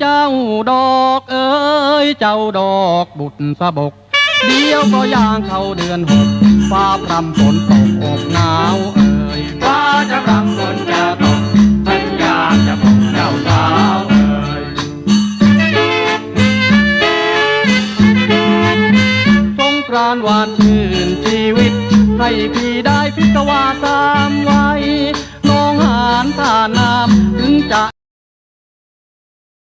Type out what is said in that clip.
เจ้าดอกเอ้ยเจ้าดอกบุตรสะบก เดียวก็ย่างเข้าเดือนหกฟ้าพรำฝนตกอกหนาวเอ่ยฟ้าจะพรำฝนจะตกฉันอยากจะบอกเจ้าสาวเอ่ยสงกรานหวานชื่นชีวิต ให้พี่ได้พิศวาสามวั